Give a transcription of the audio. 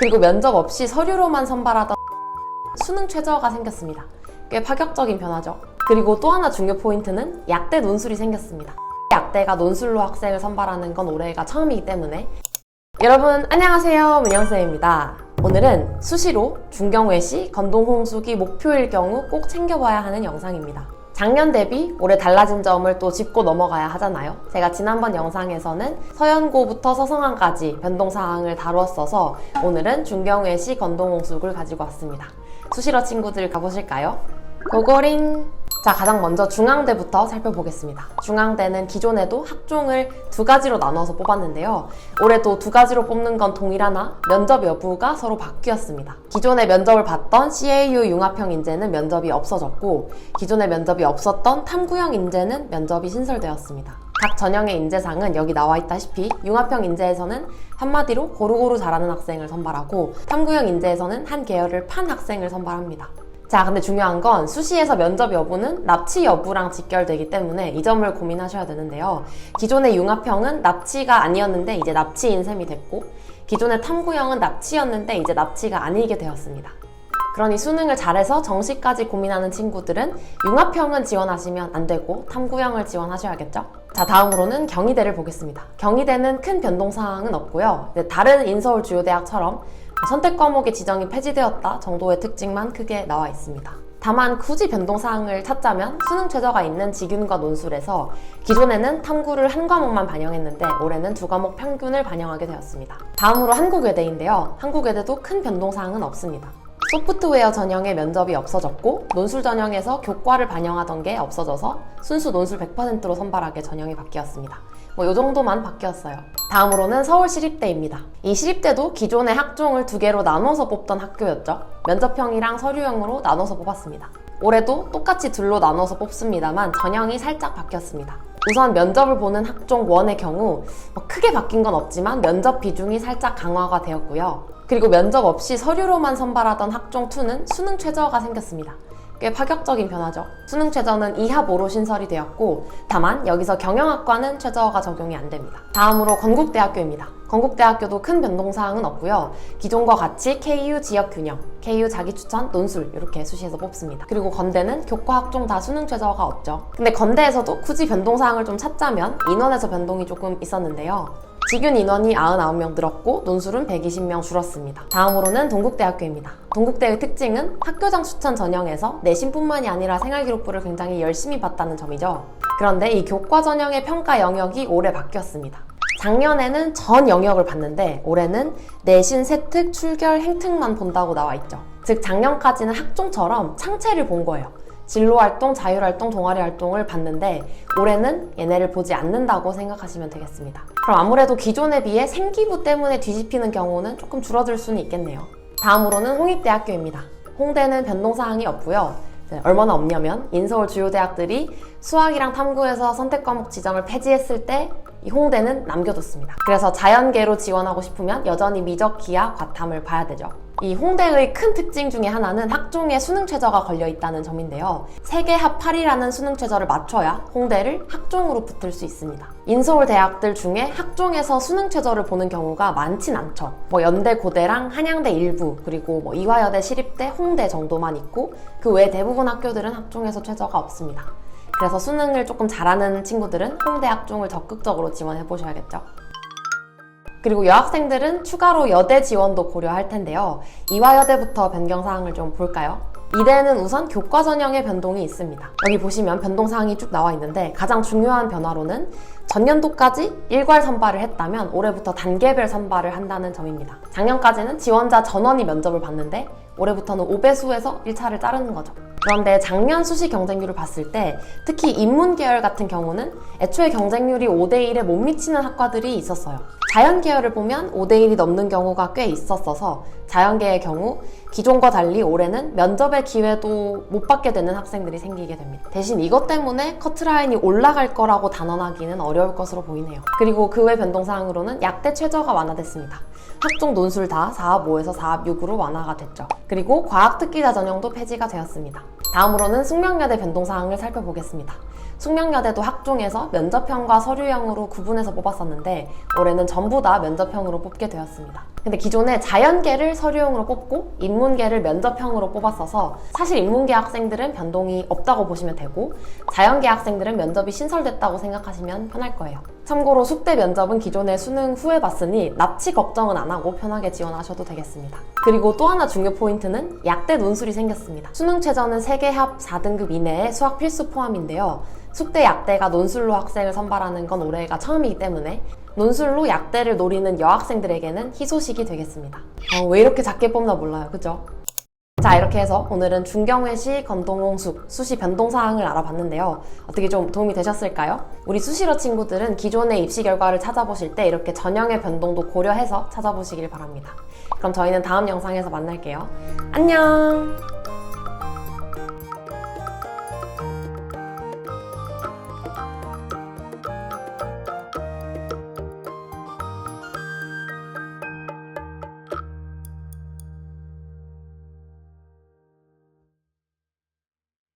그리고 면접 없이 서류로만 선발하던 수능 최저가 생겼습니다. 꽤 파격적인 변화죠. 그리고 또 하나 중요 포인트는 약대 논술이 생겼습니다. 약대가 논술로 학생을 선발하는 건 올해가 처음이기 때문에 여러분 안녕하세요 문영쌤입니다. 오늘은 수시로 중경외시 건동홍수기 목표일 경우 꼭 챙겨봐야 하는 영상입니다. 작년 대비 올해 달라진 점을 또 짚고 넘어가야 하잖아요. 제가 지난번 영상에서는 서연고부터 서성안까지 변동사항을 다루었어서 오늘은 중경외시 건동홍수를 가지고 왔습니다. 수시로 친구들 가보실까요? 고고링! 자, 가장 먼저 중앙대부터 살펴보겠습니다. 중앙대는 기존에도 학종을 두 가지로 나눠서 뽑았는데요. 올해도 두 가지로 뽑는 건 동일하나 면접 여부가 서로 바뀌었습니다. 기존에 면접을 봤던 CAU 융합형 인재는 면접이 없어졌고 기존에 면접이 없었던 탐구형 인재는 면접이 신설되었습니다. 각 전형의 인재상은 여기 나와 있다시피 융합형 인재에서는 한마디로 고루고루 잘하는 학생을 선발하고 탐구형 인재에서는 한 계열을 판 학생을 선발합니다. 자, 근데 중요한 건 수시에서 면접 여부는 납치 여부랑 직결되기 때문에 이 점을 고민하셔야 되는데요. 기존의 융합형은 납치가 아니었는데 이제 납치인 셈이 됐고, 기존의 탐구형은 납치였는데 이제 납치가 아니게 되었습니다. 그러니 수능을 잘해서 정시까지 고민하는 친구들은 융합형은 지원하시면 안 되고 탐구형을 지원하셔야겠죠? 자, 다음으로는 경희대를 보겠습니다. 경희대는 큰 변동사항은 없고요. 네, 다른 인서울 주요 대학처럼 선택 과목의 지정이 폐지되었다 정도의 특징만 크게 나와 있습니다. 다만 굳이 변동사항을 찾자면 수능 최저가 있는 지균과 논술에서 기존에는 탐구를 한 과목만 반영했는데 올해는 두 과목 평균을 반영하게 되었습니다. 다음으로 한국외대인데요. 한국외대도 큰 변동사항은 없습니다. 소프트웨어 전형의 면접이 없어졌고 논술 전형에서 교과를 반영하던 게 없어져서 순수 논술 100%로 선발하게 전형이 바뀌었습니다. 뭐이 정도만 바뀌었어요. 다음으로는 서울시립대입니다. 이 시립대도 기존의 학종을 두 개로 나눠서 뽑던 학교였죠. 면접형이랑 서류형으로 나눠서 뽑았습니다. 올해도 똑같이 둘로 나눠서 뽑습니다만 전형이 살짝 바뀌었습니다. 우선 면접을 보는 학종 1의 경우 뭐 크게 바뀐 건 없지만 면접 비중이 살짝 강화가 되었고요. 그리고 면접 없이 서류로만 선발하던 학종 2는 수능 최저가 생겼습니다. 꽤 파격적인 변화죠. 수능 최저는 2합 5로 신설이 되었고 다만 여기서 경영학과는 최저가 적용이 안 됩니다. 다음으로 건국대학교입니다. 건국대학교도 큰 변동사항은 없고요. 기존과 같이 KU 지역 균형, KU 자기 추천, 논술 이렇게 수시에서 뽑습니다. 그리고 건대는 교과 학종 다 수능 최저가 없죠. 근데 건대에서도 굳이 변동사항을 좀 찾자면 인원에서 변동이 조금 있었는데요. 지균 인원이 99명 늘었고 논술은 120명 줄었습니다. 다음으로는 동국대학교입니다. 동국대의 특징은 학교장 추천 전형에서 내신뿐만이 아니라 생활기록부를 굉장히 열심히 봤다는 점이죠. 그런데 이 교과 전형의 평가 영역이 올해 바뀌었습니다. 작년에는 전 영역을 봤는데 올해는 내신, 세특, 출결, 행특만 본다고 나와 있죠. 즉 작년까지는 학종처럼 창체를 본 거예요. 진로활동, 자율활동, 동아리활동을 봤는데 올해는 얘네를 보지 않는다고 생각하시면 되겠습니다. 그럼 아무래도 기존에 비해 생기부 때문에 뒤집히는 경우는 조금 줄어들 수는 있겠네요. 다음으로는 홍익대학교입니다. 홍대는 변동사항이 없고요. 네, 얼마나 없냐면 인서울 주요 대학들이 수학이랑 탐구에서 선택 과목 지정을 폐지했을 때 이 홍대는 남겨뒀습니다. 그래서 자연계로 지원하고 싶으면 여전히 미적, 기하, 과탐을 봐야 되죠. 이 홍대의 큰 특징 중에 하나는 학종에 수능 최저가 걸려 있다는 점인데요. 세계 합 8이라는 수능 최저를 맞춰야 홍대를 학종으로 붙을 수 있습니다. 인서울 대학들 중에 학종에서 수능 최저를 보는 경우가 많진 않죠. 뭐 연대, 고대랑 한양대 일부, 그리고 뭐 이화여대, 시립대, 홍대 정도만 있고 그 외 대부분 학교들은 학종에서 최저가 없습니다. 그래서 수능을 조금 잘하는 친구들은 홍대 학종을 적극적으로 지원해 보셔야겠죠. 그리고 여학생들은 추가로 여대 지원도 고려할 텐데요. 이화여대부터 변경 사항을 좀 볼까요? 이대는 우선 교과 전형의 변동이 있습니다. 여기 보시면 변동 사항이 쭉 나와 있는데 가장 중요한 변화로는 전년도까지 일괄 선발을 했다면 올해부터 단계별 선발을 한다는 점입니다. 작년까지는 지원자 전원이 면접을 봤는데 올해부터는 5배수에서 1차를 자르는 거죠. 그런데 작년 수시 경쟁률을 봤을 때 특히 인문 계열 같은 경우는 애초에 경쟁률이 5대1에 못 미치는 학과들이 있었어요. 자연 계열을 보면 5대1이 넘는 경우가 꽤 있었어서 자연계의 경우 기존과 달리 올해는 면접의 기회도 못 받게 되는 학생들이 생기게 됩니다. 대신 이것 때문에 커트라인이 올라갈 거라고 단언하기는 어려 울 것으로 보이네요. 그리고 그 외 변동사항으로는 약대 최저가 완화됐습니다. 학종 논술 다 4합 5에서 4합 6으로 완화가 됐죠. 그리고 과학 특기자 전형도 폐지가 되었습니다. 다음으로는 숙명여대 변동사항을 살펴보겠습니다. 숙명여대도 학종에서 면접형과 서류형으로 구분해서 뽑았었는데 올해는 전부 다 면접형으로 뽑게 되었습니다. 근데 기존에 자연계를 서류형으로 뽑고 인문계를 면접형으로 뽑았어서 사실 인문계 학생들은 변동이 없다고 보시면 되고 자연계 학생들은 면접이 신설됐다고 생각하시면 편할 거예요. 참고로 숙대 면접은 기존에 수능 후에 봤으니 납치 걱정은 안 하고 편하게 지원하셔도 되겠습니다. 그리고 또 하나 중요 포인트는 약대 논술이 생겼습니다. 수능 최저는 3개 합 4등급 이내에 수학 필수 포함인데요. 숙대 약대가 논술로 학생을 선발하는 건 올해가 처음이기 때문에 논술로 약대를 노리는 여학생들에게는 희소식이 되겠습니다. 어, 왜 이렇게 작게 뽑나 몰라요. 그죠? 자 이렇게 해서 오늘은 중경회시 건동홍숙 수시 변동 사항을 알아봤는데요. 어떻게 좀 도움이 되셨을까요? 우리 수시러 친구들은 기존의 입시 결과를 찾아보실 때 이렇게 전형의 변동도 고려해서 찾아보시길 바랍니다. 그럼 저희는 다음 영상에서 만날게요. 안녕!